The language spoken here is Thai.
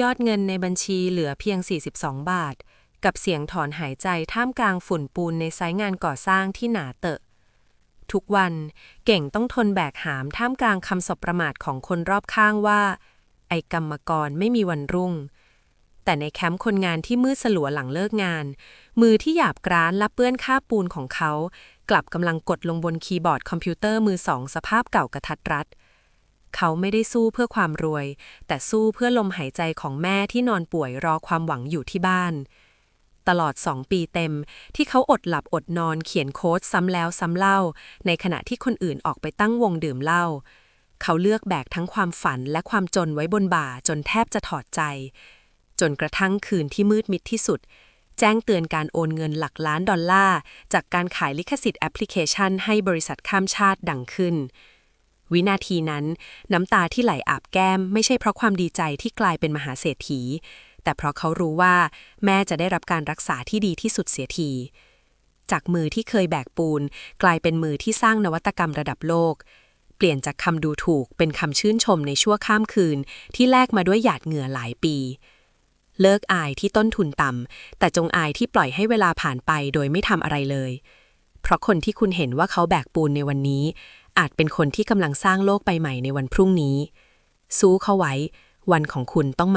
ยอดเงินในบัญชีเหลือเพียง 42 บาท กับเสียงถอนหายใจท่ามกลางฝุ่นปูนในไซต์งานก่อสร้างที่หนาเตอะ ทุกวันเก่งต้องทนแบกหามท่ามกลางคำสบประมาทของคนรอบข้างว่า ไอ้กรรมกรไม่มีวันรุ่ง แต่ในแคมป์คนงานที่มืดสลัวหลังเลิกงาน มือที่หยาบกร้านและเปื้อนคราปูนของเขา กลับกำลังกดลงบนคีย์บอร์ดคอมพิวเตอร์มือสองสภาพเก่ากระทัดรัด เขาไม่ได้สู้เพื่อความรวย แต่สู้เพื่อลมหายใจของแม่ที่นอนป่วยรอความหวังอยู่ที่บ้าน ตลอดสองปีเต็ม ที่เขาอดหลับอดนอนเขียนโค้ดซ้ำแล้วซ้ำเล่า ในขณะที่คนอื่นออกไปตั้งวงดื่มเหล้าเขาเลือกแบกทั้งความฝันและความจนไว้บนบ่าจนแทบจะถอดใจ จนกระทั่งคืนที่มืดมิดที่สุด แจ้งเตือนการโอนเงินหลักล้านดอลลาร์ จากการขายลิขสิทธิ์แอปพลิเคชันให้บริษัทข้ามชาติดังขึ้น วินาทีนั้น น้ำตาที่ไหลอาบแก้ม ไม่ใช่เพราะความดีใจที่กลายเป็นมหาเศรษฐี แต่เพราะเขารู้ว่าแม่จะได้รับการรักษาที่ดีที่สุดเสียที จากมือที่เคยแบกปูน กลายเป็นมือที่สร้างนวัตกรรมระดับโลก เปลี่ยนจากคำดูถูกเป็นคำชื่นชมในชั่วข้ามคืน ที่แลกมาด้วยหยาดเหงื่อหลายปีเลิกอายที่ต้นทุนต่ำ แต่จงอายที่ปล่อยให้เวลาผ่านไปโดยไม่ทำอะไรเลย เพราะคนที่คุณเห็นว่าเขาแบกปูนในวันนี้ อาจเป็นคนที่กำลังสร้างโลกใบใหม่ในวันพรุ่งนี้ สู้เข้าไว้ วันของคุณต้องมา